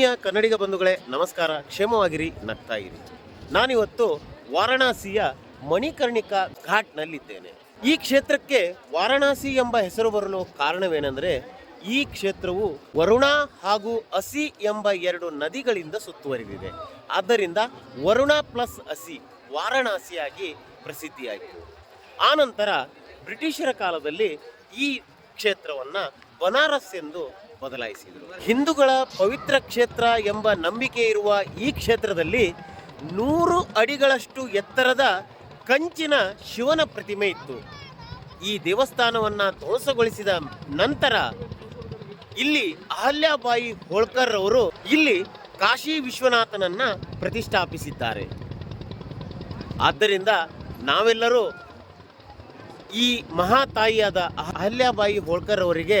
ಆತ್ಮೀಯ ಕನ್ನಡಿಗ ಬಂಧುಗಳೇ, ನಮಸ್ಕಾರ. ಕ್ಷೇಮವಾಗಿರಿ, ನಗ್ತಾ ಇರಿ. ನಾನಿವತ್ತು ವಾರಣಾಸಿಯ ಮಣಿಕರ್ಣಿಕಾ ಘಾಟ್ನಲ್ಲಿದ್ದೇನೆ. ಈ ಕ್ಷೇತ್ರಕ್ಕೆ ವಾರಣಾಸಿ ಎಂಬ ಹೆಸರು ಬರಲು ಕಾರಣವೇನೆಂದರೆ, ಈ ಕ್ಷೇತ್ರವು ವರುಣ ಹಾಗೂ ಅಸಿ ಎಂಬ ಎರಡು ನದಿಗಳಿಂದ ಸುತ್ತುವರಿದಿದೆ. ಆದ್ದರಿಂದ ವರುಣ ಪ್ಲಸ್ ಅಸಿ ವಾರಣಾಸಿಯಾಗಿ ಪ್ರಸಿದ್ಧಿಯಾಯಿತು. ಆನಂತರ ಬ್ರಿಟಿಷರ ಕಾಲದಲ್ಲಿ ಈ ಕ್ಷೇತ್ರವನ್ನ ಬನಾರಸ್ ಎಂದು ಬದಲಾಯಿಸಿದರು. ಹಿಂದೂಗಳ ಪವಿತ್ರ ಕ್ಷೇತ್ರ ಎಂಬ ನಂಬಿಕೆ ಇರುವ ಈ ಕ್ಷೇತ್ರದಲ್ಲಿ ನೂರು ಅಡಿಗಳಷ್ಟು ಎತ್ತರದ ಕಂಚಿನ ಶಿವನ ಪ್ರತಿಮೆ ಇತ್ತು. ಈ ದೇವಸ್ಥಾನವನ್ನು ಧ್ವಂಸಗೊಳಿಸಿದ ನಂತರ ಇಲ್ಲಿ ಅಹಲ್ಯಾಬಾಯಿ ಹೋಳ್ಕರ್ ಅವರು ಇಲ್ಲಿ ಕಾಶಿ ವಿಶ್ವನಾಥನನ್ನ ಪ್ರತಿಷ್ಠಾಪಿಸಿದ್ದಾರೆ. ಆದ್ದರಿಂದ ನಾವೆಲ್ಲರೂ ಈ ಮಹಾತಾಯಿಯಾದ ಅಹಲ್ಯಾಬಾಯಿ ಹೋಳ್ಕರ್ ಅವರಿಗೆ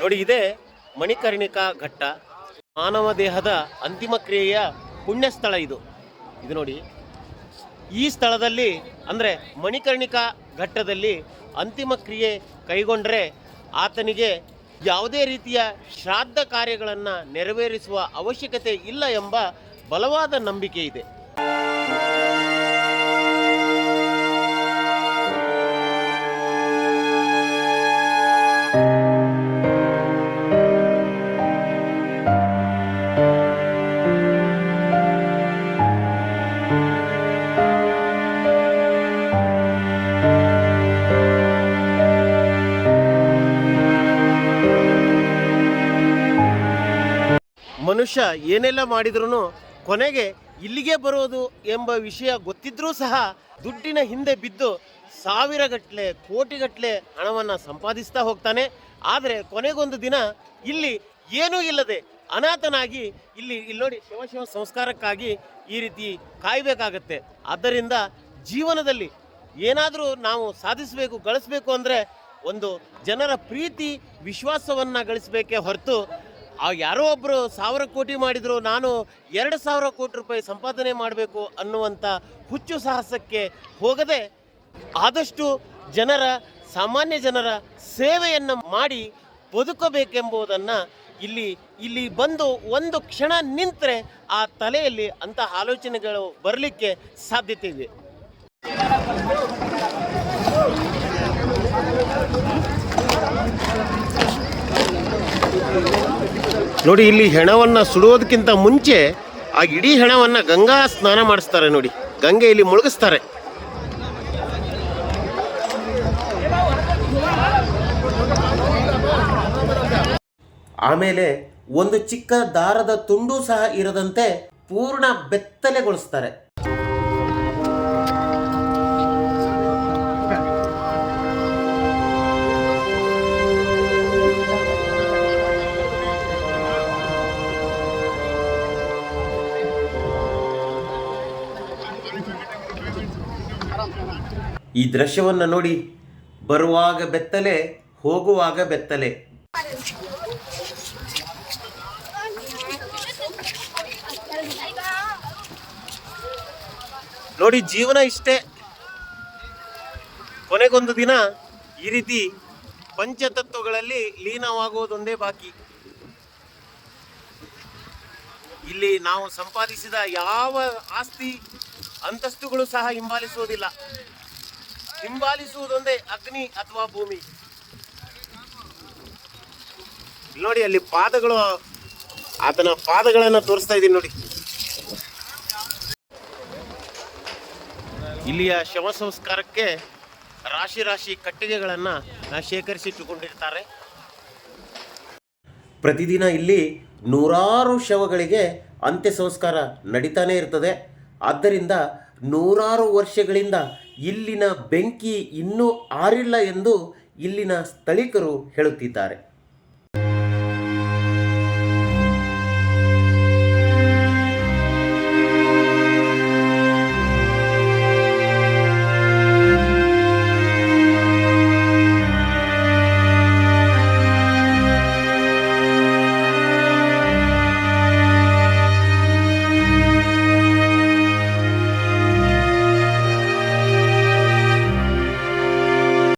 ನೋಡಿ, ಇದೆ ಮಣಿಕರ್ಣಿಕಾ ಘಟ್ಟ. ಮಾನವ ದೇಹದ ಅಂತಿಮ ಕ್ರಿಯೆಯ ಪುಣ್ಯ ಸ್ಥಳ ಇದು. ಇದು ನೋಡಿ, ಈ ಸ್ಥಳದಲ್ಲಿ, ಅಂದರೆ ಮಣಿಕರ್ಣಿಕಾ ಘಟ್ಟದಲ್ಲಿ ಅಂತಿಮ ಕ್ರಿಯೆ ಕೈಗೊಂಡರೆ ಆತನಿಗೆ ಯಾವುದೇ ರೀತಿಯ ಶ್ರಾದ್ದ ಕಾರ್ಯಗಳನ್ನು ನೆರವೇರಿಸುವ ಅವಶ್ಯಕತೆ ಇಲ್ಲ ಎಂಬ ಬಲವಾದ ನಂಬಿಕೆ ಇದೆ. ಮನುಷ್ಯ ಏನೆಲ್ಲ ಮಾಡಿದ್ರೂ ಕೊನೆಗೆ ಇಲ್ಲಿಗೆ ಬರೋದು ಎಂಬ ವಿಷಯ ಗೊತ್ತಿದ್ರೂ ಸಹ ದುಡ್ಡಿನ ಹಿಂದೆ ಬಿದ್ದು ಸಾವಿರಗಟ್ಟಲೆ ಕೋಟಿಗಟ್ಟಲೆ ಹಣವನ್ನು ಸಂಪಾದಿಸ್ತಾ ಹೋಗ್ತಾನೆ. ಆದರೆ ಕೊನೆಗೊಂದು ದಿನ ಇಲ್ಲಿ ಏನೂ ಇಲ್ಲದೆ ಅನಾಥನಾಗಿ ಇಲ್ಲಿ ಇಲ್ಲಿ ನೋಡಿ ಶಿವಶಿವ ಶಿವ ಸಂಸ್ಕಾರಕ್ಕಾಗಿ ಈ ರೀತಿ ಕಾಯಬೇಕಾಗತ್ತೆ. ಆದ್ದರಿಂದ ಜೀವನದಲ್ಲಿ ಏನಾದರೂ ನಾವು ಸಾಧಿಸಬೇಕು, ಗಳಿಸ್ಬೇಕು ಅಂದರೆ ಒಂದು ಜನರ ಪ್ರೀತಿ, ವಿಶ್ವಾಸವನ್ನು ಗಳಿಸಬೇಕೇ ಹೊರತು ಆ ಯಾರೋ ಒಬ್ಬರು ಸಾವಿರ ಕೋಟಿ ಮಾಡಿದ್ರು, ನಾನು ಎರಡು ಸಾವಿರ ಕೋಟಿ ರೂಪಾಯಿ ಸಂಪಾದನೆ ಮಾಡಬೇಕು ಅನ್ನುವಂಥ ಹುಚ್ಚು ಸಾಹಸಕ್ಕೆ ಹೋಗದೆ ಆದಷ್ಟು ಜನರ, ಸಾಮಾನ್ಯ ಜನರ ಸೇವೆಯನ್ನು ಮಾಡಿ ಬದುಕಬೇಕೆಂಬುದನ್ನು ಇಲ್ಲಿ ಇಲ್ಲಿ ಬಂದು ಒಂದು ಕ್ಷಣ ನಿಂತರೆ ಆ ತಲೆಯಲ್ಲಿ ಅಂತಹ ಆಲೋಚನೆಗಳು ಬರಲಿಕ್ಕೆ ಸಾಧ್ಯತೆ ಇದೆ. ನೋಡಿ, ಇಲ್ಲಿ ಹೆಣವನ್ನು ಸುಡೋದಕ್ಕಿಂತ ಮುಂಚೆ ಆ ಇಡೀ ಹೆಣವನ್ನು ಗಂಗಾ ಸ್ನಾನ ಮಾಡಿಸ್ತಾರೆ ನೋಡಿ. ಗಂಗೆ ಇಲ್ಲಿ ಮುಳುಗಿಸ್ತಾರೆ. ಆಮೇಲೆ ಒಂದು ಚಿಕ್ಕ ದಾರದ ತುಂಡು ಸಹ ಇರದಂತೆ ಪೂರ್ಣ ಬೆತ್ತಲೆಗೊಳಿಸ್ತಾರೆ. ಈ ದೃಶ್ಯವನ್ನು ನೋಡಿ ಬರುವಾಗ ಬೆತ್ತಲೆ, ಹೋಗುವಾಗ ಬೆತ್ತಲೆ. ನೋಡಿ ಜೀವನ ಇಷ್ಟೇ. ಕೊನೆಗೊಂದು ದಿನ ಈ ರೀತಿ ಪಂಚತತ್ವಗಳಲ್ಲಿ ಲೀನವಾಗುವುದೊಂದೇ ಬಾಕಿ. ಇಲ್ಲಿ ನಾವು ಸಂಪಾದಿಸಿದ ಯಾವ ಆಸ್ತಿ, ಅಂತಸ್ತುಗಳು ಸಹ ಹಿಂಬಾಲಿಸುವುದಿಲ್ಲ. ಹಿಂಬಾಲಿಸುವುದೊಂದೇ ಅಗ್ನಿ ಅಥವಾ ಭೂಮಿ. ನೋಡಿ, ಅಲ್ಲಿ ಪಾದಗಳು, ಆತನ ಪಾದಗಳನ್ನು ತೋರಿಸ್ತಾ ಇದ್ದೀನಿ ನೋಡಿ. ಇಲ್ಲಿಯ ಶವ ಸಂಸ್ಕಾರಕ್ಕೆ ರಾಶಿ ರಾಶಿ ಕಟ್ಟಿಗೆಗಳನ್ನು ಶೇಖರಿಸಿಟ್ಟುಕೊಂಡಿರ್ತಾರೆ. ಪ್ರತಿದಿನ ಇಲ್ಲಿ ನೂರಾರು ಶವಗಳಿಗೆ ಅಂತ್ಯ ಸಂಸ್ಕಾರ ನಡೀತಾನೆ ಇರ್ತದೆ. ಆದ್ದರಿಂದ ನೂರಾರು ವರ್ಷಗಳಿಂದ ಇಲ್ಲಿನ ಬೆಂಕಿ ಇನ್ನೂ ಆರಿಲ್ಲ ಎಂದು ಇಲ್ಲಿನ ಸ್ಥಳೀಕರು ಹೇಳುತ್ತಿದ್ದಾರೆ.